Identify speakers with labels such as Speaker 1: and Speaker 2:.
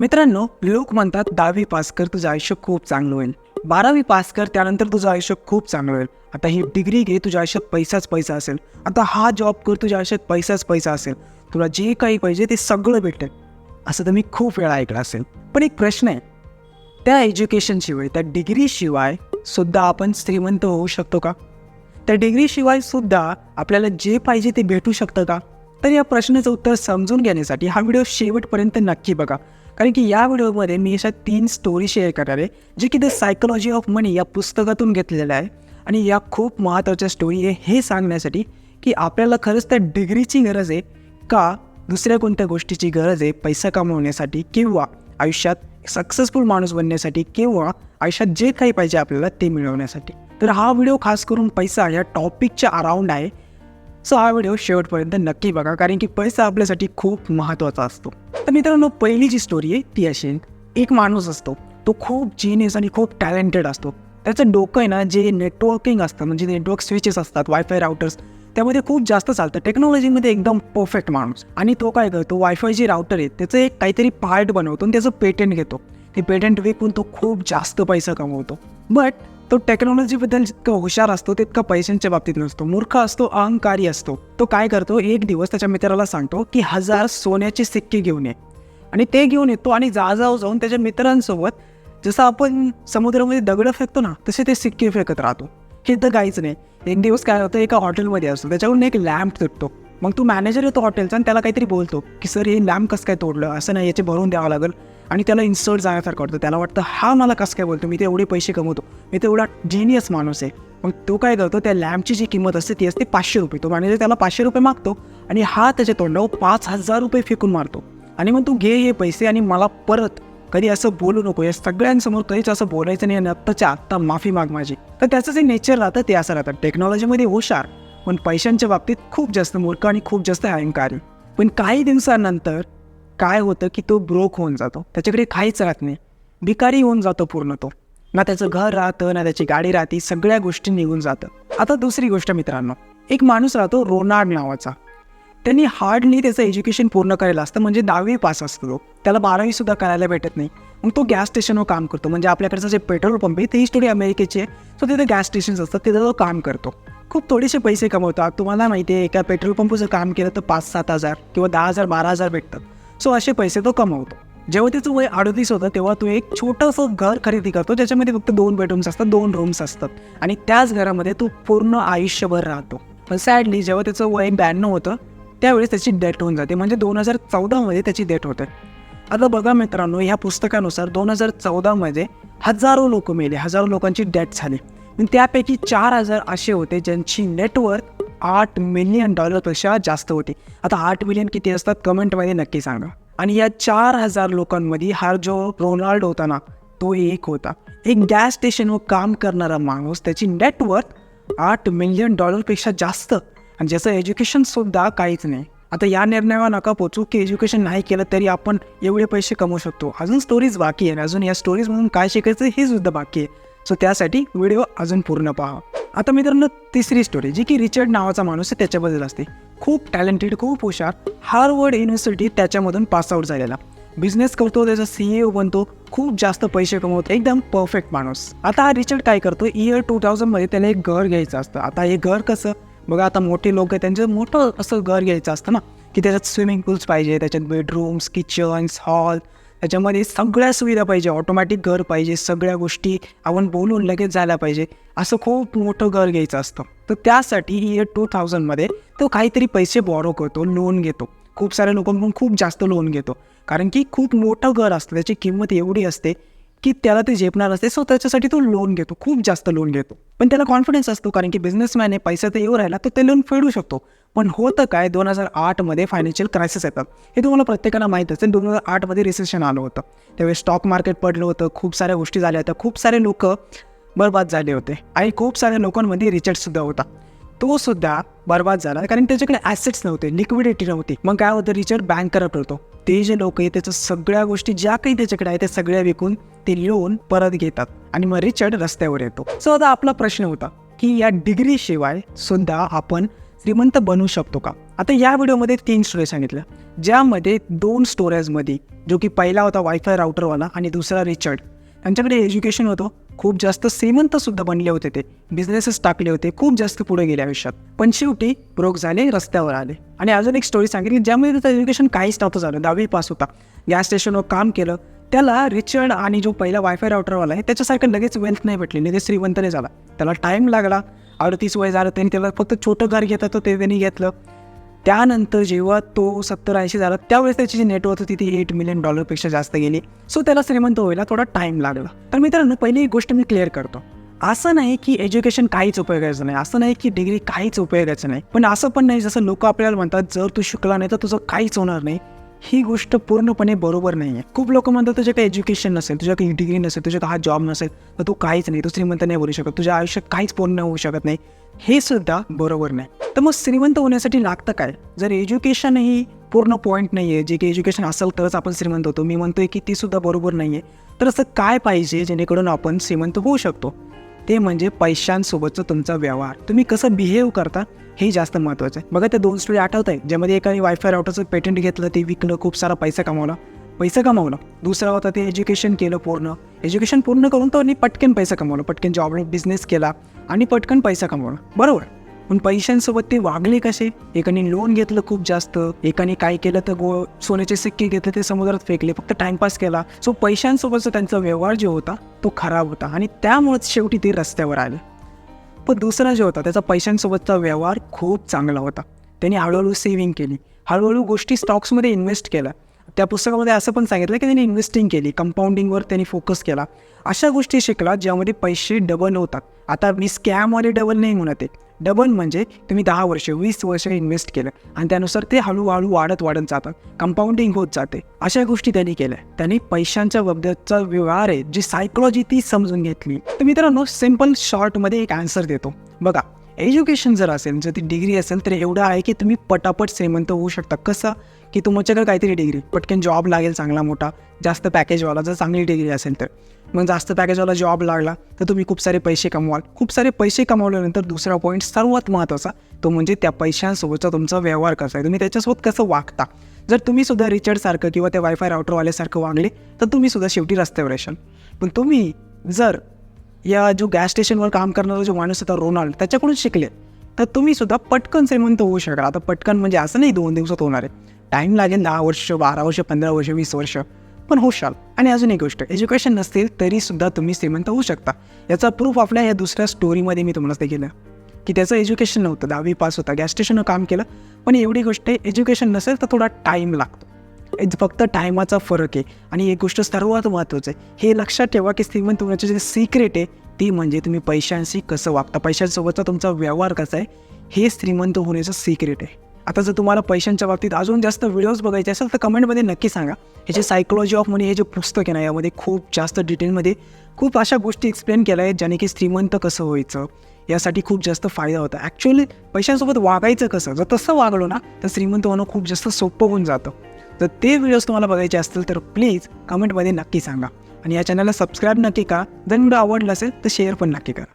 Speaker 1: मित्रांनो लोक म्हणतात दहावी पास कर तुझं आयुष्य खूप चांगलं होईल. बारावी पास कर त्यानंतर तुझं आयुष्य खूप चांगलं होईल. आता ही डिग्री घे तुझ्या आयुष्यात पैसाच पैसा असेल. आता हा जॉब कर तुझ्या आयुष्यात पैसाच पैसा असेल. तुला जे काही पाहिजे ते सगळं भेटेल. असं तर मी खूप वेळा ऐकलं असेल. पण एक प्रश्न आहे. त्या एज्युकेशनशिवाय त्या डिग्रीशिवाय सुद्धा आपण श्रीमंत होऊ शकतो का? त्या डिग्रीशिवाय सुद्धा आपल्याला जे पाहिजे ते भेटू शकतं का? तर या प्रश्नाचं उत्तर समजून घेण्यासाठी हा व्हिडिओ शेवटपर्यंत नक्की बघा. कारण की या व्हिडिओमध्ये मी अशा तीन स्टोरी शेअर करणार आहे जे की द सायकोलॉजी ऑफ मनी या पुस्तकातून घेतलेल्या आहे. आणि या खूप महत्त्वाच्या स्टोरी आहे हे सांगण्यासाठी की आपल्याला खरंच त्या डिग्रीची गरज आहे का दुसऱ्या कोणत्या गोष्टीची गरज आहे पैसा कमवण्यासाठी किंवा आयुष्यात सक्सेसफुल माणूस बनण्यासाठी किंवा आयुष्यात जे काही पाहिजे आपल्याला ते मिळवण्यासाठी. तर हा व्हिडिओ खास करून पैसा या टॉपिकच्या अराउंड आहे. सो हा व्हिडिओ शेवटपर्यंत नक्की बघा कारण की पैसा आपल्यासाठी खूप महत्त्वाचा असतो. तर मित्रांनो पहिली जी स्टोरी आहे ती अशी एक माणूस असतो तो खूप जिनियस आणि खूप टॅलेंटेड असतो. त्याचं डोकं आहे ना जे नेटवर्किंग असतं म्हणजे नेटवर्क स्विचेस असतात वायफाय राउटर्स त्यामध्ये खूप जास्त चालतं. टेक्नॉलॉजीमध्ये एकदम परफेक्ट माणूस. आणि तो काय करतो वायफाय जे राउटर आहे त्याचं एक काहीतरी पार्ट बनवतो आणि त्याचं पेटंट घेतो. ते पेटंट विकून तो खूप जास्त पैसा कमवतो. बट तो टेक्नॉलॉजीबद्दल जितका हुशार असतो तितका पैशांच्या बाबतीत नसतो. मूर्ख असतो अहंकारी असतो. तो काय करतो एक दिवस त्याच्या मित्राला सांगतो की हजार सोन्याचे सिक्के घेऊन ये. आणि ते घेऊन येतो आणि जाजाव जाऊन त्याच्या मित्रांसोबत जसं आपण समुद्रामध्ये दगडं फेकतो ना तसे ते सिक्के फेकत राहतो. हे तर काहीच नाही. एक दिवस काय होतं एका हॉटेलमध्ये असतो. त्याच्याकडून एक लॅम्प तुटतो. मग तो मॅनेजर येतो हॉटेलचा आणि त्याला काहीतरी बोलतो की सर हे लॅम्प कसं काय तोडलं? असं नाही याचे भरून द्यावं लागेल. आणि त्याला इन्सर्ट जाण्यासारखं वाटतं. त्याला वाटतं हा मला कसं काय बोलतो? मी ते एवढे पैसे कमवतो. मी तेवढा एवढा जेनियस माणूस आहे. मग तो काय करतो? त्या लॅम्पची जी किंमत असते ती असते पाचशे रुपये. तो मॅनेजर त्याला पाचशे रुपये मागतो आणि हा त्याच्या तोंडावर पाच हजार रुपये फेकून मारतो. आणि मग तू घे हे पैसे आणि मला परत कधी असं बोलू नको. या सगळ्यांसमोर कधीच असं बोलायचं नाही आणि आत्ताच्या आत्ता माफी माग माझी. तर त्याचं जे नेचर राहतं ते असं राहतं. टेक्नॉलॉजीमध्ये हुशार पण पैशांच्या बाबतीत खूप जास्त मूर्ख आणि खूप जास्त अहंकारी. पण काही दिवसानंतर काय होतं की तो ब्रोक होऊन जातो. त्याच्याकडे काहीच राहत नाही. भिकारी होऊन जातो पूर्ण तो. ना त्याचं घर राहतं ना त्याची गाडी राहते सगळ्या गोष्टी निघून जातं. आता दुसरी गोष्ट मित्रांनो. एक माणूस राहतो रोनाड नावाचा. त्यांनी हार्डली त्याचं एज्युकेशन पूर्ण करायला असतं म्हणजे दहावी पास असतो तो. त्याला बारावीसुद्धा करायला भेटत नाही. मग तो गॅस स्टेशनवर काम करतो. म्हणजे आपल्याकडचं जे पेट्रोल पंप आहे तेही स्टोरी अमेरिकेची आहे. सो तिथे गॅस स्टेशन्स असतात तिथे तो काम करतो. खूप थोडेसे पैसे कमवतात. तुम्हाला माहिती आहे एका पेट्रोल पंपचं काम केलं तर पाच सात हजार किंवा दहा हजार बारा हजार भेटतात. सो असे पैसे तो कमवतो. जेव्हा त्याचं वय अडतीस होतं तेव्हा तो एक छोटंसं घर खरेदी करतो ज्याच्यामध्ये फक्त दोन बेडरूम्स असतात दोन रूम्स असतात. आणि त्याच घरामध्ये तो पूर्ण आयुष्यभर राहतो. पण सॅडली जेव्हा त्याचं वय ब्याण्णव होतं त्यावेळेस त्याची डेट होऊन जाते. म्हणजे दोन हजार चौदामध्ये त्याची डेट होते. आता बघा मित्रांनो ह्या पुस्तकानुसार दोन हजार चौदामध्ये हजारो लोक मेले हजारो लोकांची डेट झाली. आणि त्यापैकी चार हजार असे होते ज्यांची नेटवर्क आठ मिलियन डॉलरपेक्षा जास्त होती. आता आठ मिलियन किती असतात? कमेंटमध्ये नक्की सांगा. आणि या चार हजार लोकांमध्ये हा जो रोनाल्ड होता ना तो एक होता. एक गॅस स्टेशनवर काम करणारा माणूस त्याची नेटवर्थ आठ मिलियन डॉलरपेक्षा जास्त. आणि ज्याचं एज्युकेशनसुद्धा काहीच नाही. आता या निर्णयावर नका पोचू की एज्युकेशन नाही केलं तरी आपण एवढे पैसे कमवू शकतो. अजून स्टोरीज बाकी आहे अजून या स्टोरीजमधून काय शिकायचं हे सुद्धा बाकी आहे. सो त्यासाठी व्हिडिओ अजून पूर्ण पहा. आता मित्रांनो तिसरी स्टोरी जी की रिचर्ड नावाचा माणूस आहे त्याच्याबद्दल असते. खूप टॅलेंटेड खूप हुशार हार्वर्ड युनिव्हर्सिटी त्याच्यामधून पासआउट झालेला. बिझनेस करतो त्याचा सी ए बनतो खूप जास्त पैसे कमवतो एकदम परफेक्ट माणूस. आता हा रिचर्ड काय करतो इयर टू थाउजंडमध्ये त्याला एक घर घ्यायचं असतं. आता हे घर कसं? बघा आता मोठे लोक आहे त्यांचं मोठं असं घर घ्यायचं असतं ना की त्याच्यात स्विमिंग पूल्स पाहिजे त्याच्यात बेडरूम्स किचन्स हॉल त्याच्यामध्ये सगळ्या सुविधा पाहिजे ऑटोमॅटिक घर पाहिजे सगळ्या गोष्टी आपण बोलून लगेच जायला पाहिजे. असं खूप मोठं घर घ्यायचं असतं. तर त्यासाठी इयर टू थाउजंडमध्ये तो काहीतरी पैसे बॉरो करतो लोन घेतो. खूप साऱ्या लोकांकडून खूप जास्त लोन घेतो. कारण की खूप मोठं घर असतं त्याची किंमत एवढी असते की त्याला ते झेपणार असते. सो त्याच्यासाठी तो लोन घेतो. खूप जास्त लोन घेतो. पण त्याला कॉन्फिडन्स असतो कारण की बिझनेसमॅन आहे पैसा तर येऊ राहिला तर ते लोन फेडू शकतो. पण होतं काय दोन हजार आठमध्ये फायनान्शियल क्रायसिस येतात. हे तुम्हाला प्रत्येकाला माहीत असेल दोन हजार आठमध्ये रिसेशन आलं होतं. त्यावेळेस स्टॉक मार्केट पडलं होतं खूप साऱ्या गोष्टी झाल्या होत्या. खूप सारे लोक बर्बाद झाले होते. आणि खूप साऱ्या लोकांमध्ये रिचर्डसुद्धा होता. तो सुद्धा बर्बाद झाला कारण त्याच्याकडे ॲसेट्स नव्हते लिक्विडिटी नव्हती. मग काय होतं रिचर्ड बँक करप्ट होतो. ते जे लोक आहे त्याचं सगळ्या गोष्टी ज्या काही त्याच्याकडे आहे त्या सगळ्या विकून ते लोन परत घेतात. आणि मग रिचर्ड रस्त्यावर येतो. सो आता आपला प्रश्न होता की या डिग्रीशिवाय सुद्धा आपण श्रीमंत बनू शकतो का? आता या व्हिडिओमध्ये तीन स्टोरी सांगितल्या. ज्यामध्ये दोन स्टोरेजमध्ये जो की पहिला होता वायफाय राउटरवाला आणि दुसरा रिचर्ड. त्यांच्याकडे एज्युकेशन होतं. खूप जास्त श्रीमंतसुद्धा बनले होते ते. बिझनेसेस टाकले होते. खूप जास्त पुढे गेले आयुष्यात. पण शेवटी ब्रोक झाले रस्त्यावर आले. आणि अजून एक स्टोरी सांगितली ज्यामुळे त्याचं एज्युकेशन काहीच नव्हतं झालं. दहावी पास होता. गॅस स्टेशनवर काम केलं. त्याला रिचर्ड आणि जो पहिला वायफाय राउटरवाला आहे त्याच्यासारखं लगेच वेल्थ नाही भेटली. लगेच श्रीमंत नाही झाला. त्याला टाईम लागला. अडतीस वय झालं त्यांनी त्याला फक्त छोटं घर घेत होतं ते त्यांनी घेतलं. त्यानंतर जेव्हा तो सत्तर ऐंशी झाला त्यावेळेस त्याची जी नेटवर्थ होती ती एट मिलियन डॉलरपेक्षा जास्त गेली. सो त्याला श्रीमंत व्हायला थोडा टाईम लागला. तर मित्रांनो पहिली एक गोष्ट मी क्लिअर करतो. असं नाही की एज्युकेशन काहीच उपयोगाचं नाही. असं नाही की डिग्री काहीच उपयोगाचं नाही. पण असं पण नाही जसं लोक आपल्याला म्हणतात जर तू शिकला नाही तर तुझं काहीच होणार नाही. ही गोष्ट पूर्णपणे बरोबर नाही आहे खूप लोक म्हणतात तुझ्या काही एज्युकेशन नसेल तुझ्याकडे डिग्री नसेल तुझ्याकडे हा जॉब नसेल तर तू काहीच नाही तू श्रीमंत नाही बोलू शकत तुझ्या आयुष्यात काहीच पूर्ण होऊ शकत नाही. हे सुद्धा बरोबर नाही. तर मग श्रीमंत होण्यासाठी लागतं काय? जर एज्युकेशन ही पूर्ण पॉईंट नाही आहे जे की एज्युकेशन असेल तरच आपण श्रीमंत होतो. मी म्हणतोय की ती सुद्धा बरोबर नाही आहे तर असं काय पाहिजे जेणेकरून आपण श्रीमंत होऊ शकतो? ते म्हणजे पैशांसोबतचं तुमचा व्यवहार. तुम्ही कसं बिहेव करता हे जास्त महत्त्वाचं आहे. बघा त्या दोन स्टोरी आठवत आहे ज्यामध्ये एकाने वायफाय राऊटरचं पेटंट घेतलं ते विकलं खूप सारा पैसा कमावला. पैसा कमावला. दुसरा होता ते एज्युकेशन केलं पूर्ण. एज्युकेशन पूर्ण करून तो पटकन पैसा कमावला. पटकन जॉब बिझनेस केला आणि पटकन पैसा कमावला. बरोबर? पण पैशांसोबत ते वागले कसे? एकाने लोन घेतलं खूप जास्त. एकाने काय केलं तर गो सोन्याचे सिक्के घेतले ते समुद्रात फेकले फक्त टाइमपास केला. सो पैशांसोबतचा त्यांचा व्यवहार जो होता तो खराब होता. आणि त्यामुळेच शेवटी ते रस्त्यावर आले. पण दुसरा जो होता त्याचा पैशांसोबतचा व्यवहार खूप चांगला होता. त्यांनी हळूहळू सेव्हिंग केली. हळूहळू गोष्टी स्टॉक्समध्ये इन्व्हेस्ट केल्या. त्या पुस्तकामध्ये असं पण सांगितलं की त्यांनी इन्व्हेस्टिंग केली कंपाऊंडिंगवर त्यांनी फोकस केला. अशा गोष्टी शिकला ज्यामध्ये पैसे डबल होतात. आता मी स्कॅमवाले डबल नाही म्हणत आहे. डबल म्हणजे तुम्ही दहा वर्ष वीस वर्ष इन्व्हेस्ट केलं आणि त्यानुसार ते हळूहळू वाढत वाढत जातं. कंपाऊंडिंग होत जाते. अशा गोष्टी त्यांनी केल्या. त्यांनी पैशांच्या बाबतचा व्यवहार आहे जी सायकोलॉजी ती समजून घेतली. तर मित्रांनो सिंपल शॉर्टमध्ये एक आन्सर देतो. बघा एज्युकेशन जर असेल जर ती डिग्री असेल तर एवढं आहे की तुम्ही पटापट श्रीमंत होऊ शकता. कसं? की तुमच्याकडे काहीतरी डिग्री पटकन जॉब लागेल चांगला मोठा जास्त पॅकेजवाला जर चांगली डिग्री असेल तर. मग जास्त पॅकेजवाला जॉब लागला तर तुम्ही खूप सारे पैसे कमवाल. खूप सारे पैसे कमवल्यानंतर दुसरा पॉईंट सर्वात महत्त्वाचा तो म्हणजे त्या पैशांसोबतचा तुमचा व्यवहार कसा आहे. तुम्ही त्याच्यासोबत कसं वागता? जर तुम्ही सुद्धा रिचार्जसारखं किंवा त्या वायफाय राऊटरवाल्यासारखं वागले तर तुम्ही सुद्धा शेवटी रस्त्यावर येशाल पण तुम्ही जर या जो गॅस स्टेशनवर काम करणारा जो माणूस होता रोनाल्ड त्याच्याकडून शिकले तर तुम्ही सुद्धा पटकन श्रीमंत होऊ शकाल. आता पटकन म्हणजे असं नाही दोन दिवसात होणार आहे. टाईम लागेल दहा वर्ष बारा वर्ष पंधरा वर्ष वीस वर्ष. पण होशाल. आणि अजून एक गोष्ट एज्युकेशन नसतील तरी सुद्धा तुम्ही श्रीमंत होऊ शकता. याचा प्रूफ आपल्या या दुसऱ्या स्टोरीमध्ये मी तुम्हाला ते केलं. की त्याचं एज्युकेशन नव्हतं. दहावी पास होता. गॅस स्टेशनवर काम केलं. पण एवढी गोष्ट आहे एज्युकेशन नसेल तर थोडा टाईम लागतो. फक्त टायमाचा फरक आहे. आणि एक गोष्ट सर्वात महत्त्वाचं आहे. हे लक्षात ठेवा की श्रीमंत होण्याचं जे सिक्रेट आहे ती म्हणजे तुम्ही पैशांशी कसं वागता? पैशांसोबतचा तुमचा व्यवहार कसा आहे? हे श्रीमंत होण्याचं सिक्रेट आहे. आता जर तुम्हाला पैशांच्या बाबतीत अजून जास्त व्हिडिओज बघायचे असेल तर कमेंटमध्ये नक्की सांगा. हे जे सायकोलॉजी ऑफ मनी हे जे पुस्तक आहे ना यामध्ये खूप जास्त डिटेलमध्ये खूप अशा गोष्टी एक्सप्लेन केल्या आहेत ज्याने की श्रीमंत कसं व्हायचं यासाठी खूप जास्त फायदा होता. ॲक्च्युली पैशांसोबत वागायचं कसं? जर तसं वागलो ना तर श्रीमंत होणं खूप जास्त सोपं होऊन जातं. जर ते व्हिडिओज तुम्हाला बघायचे असतील तर प्लीज कमेंटमध्ये नक्की सांगा. आणि या चॅनलला सबस्क्राईब नक्की करा. जर व्हिडिओ आवडला असेल तर शेअर पण नक्की करा.